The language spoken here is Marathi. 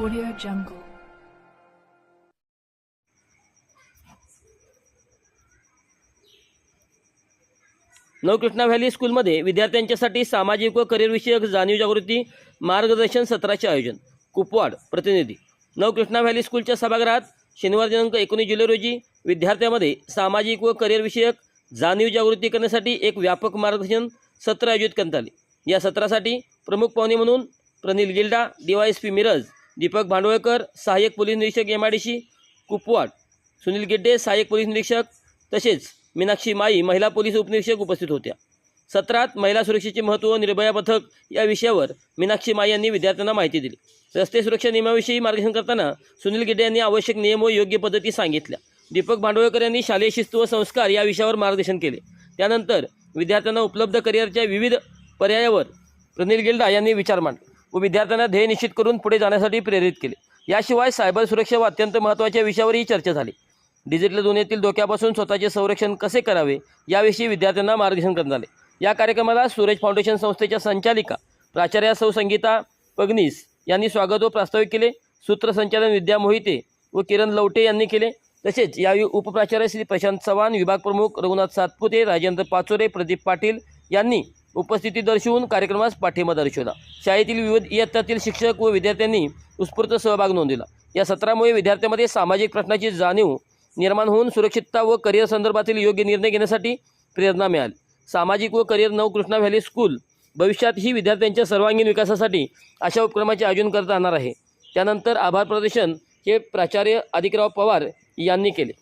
Audio Jungle. नवकृष्णा व्हॅली स्कूलमध्ये विद्यार्थ्यांच्यासाठी सामाजिक व करिअरविषयक जाणीव जागृती मार्गदर्शन सत्राचे आयोजन. कुपवाड प्रतिनिधी. नवकृष्णा व्हॅली स्कूलच्या सभागृहात शनिवार दिनांक एकोणीस जुलै रोजी विद्यार्थ्यांमध्ये सामाजिक व करिअरविषयक जाणीव जागृती करण्यासाठी एक व्यापक मार्गदर्शन सत्र आयोजित करण्यात आले. या सत्रासाठी प्रमुख पाहुणे म्हणून प्रनिल गिल्डा डीवायएसपी मिरज दीपक भांडवळकर सहाय्यक पोलीस निरीक्षक M I D C Kupwad Sunil Gidde सहाय्यक पोलीस निरीक्षक तसेच मीनाक्षी माई महिला पोलीस उपनिरीक्षक उपस्थित होत्या. सत्रात महिला सुरक्षेचे महत्त्व निर्भया पथक या विषयावर मीनाक्षी माई यांनी विद्यार्थ्यांना माहिती दिली. रस्ते सुरक्षा नियमाविषयी मार्गदर्शन करताना सुनील गिड्डे यांनी आवश्यक नियम व योग्य पद्धती सांगितल्या. दीपक भांडवळकर यांनी शालेय शिस्त व संस्कार या विषयावर मार्गदर्शन केले. त्यानंतर विद्यार्थ्यांना उपलब्ध करिअरच्या विविध पर्यायावर प्रनिल गिल्डा यांनी विचार मांडले. व विद्यार्थ्यांना ध्येय निश्चित करून पुढे जाण्यासाठी प्रेरित केले. याशिवाय सायबर सुरक्षा व अत्यंत महत्त्वाच्या विषयावरही चर्चा झाली. डिजिटल दुनियेतील धोक्यापासून स्वतःचे संरक्षण कसे करावे याविषयी विद्यार्थ्यांना मार्गदर्शन करण्यात आले. या कार्यक्रमाला सूरज फाउंडेशन संस्थेच्या संचालिका प्राचार्या सौ संगीता पगनीस यांनी स्वागत व प्रास्ताविक केले. सूत्रसंचालन विद्या मोहिते व किरण लवटे यांनी केले. तसेच यावेळी उपप्राचार्य श्री प्रशांत चव्हाण विभाग प्रमुख रघुनाथ सातपुते राजेंद्र पाचोरे प्रदीप पाटील यांनी उपस्थिती दर्शवून कार्यक्रमास पाठिंबा दर्शवला. शाळेतील विविध इयत्तातील शिक्षक व विद्यार्थ्यांनी उत्स्फूर्त सहभाग नोंदविला. या सत्रामुळे विद्यार्थ्यांमध्ये सामाजिक प्रश्नाची जाणीव निर्माण होऊन सुरक्षितता व करिअर संदर्भातील योग्य निर्णय घेण्यासाठी प्रेरणा मिळाली. सामाजिक व करिअर नव कृष्णा व्हॅली स्कूल भविष्यात ही विद्यार्थ्यांच्या सर्वांगीण विकासासाठी अशा उपक्रमाचे आयोजन करता येणार आहे. त्यानंतर आभार प्रदर्शन हे प्राचार्य आदिकराव पवार यांनी केले.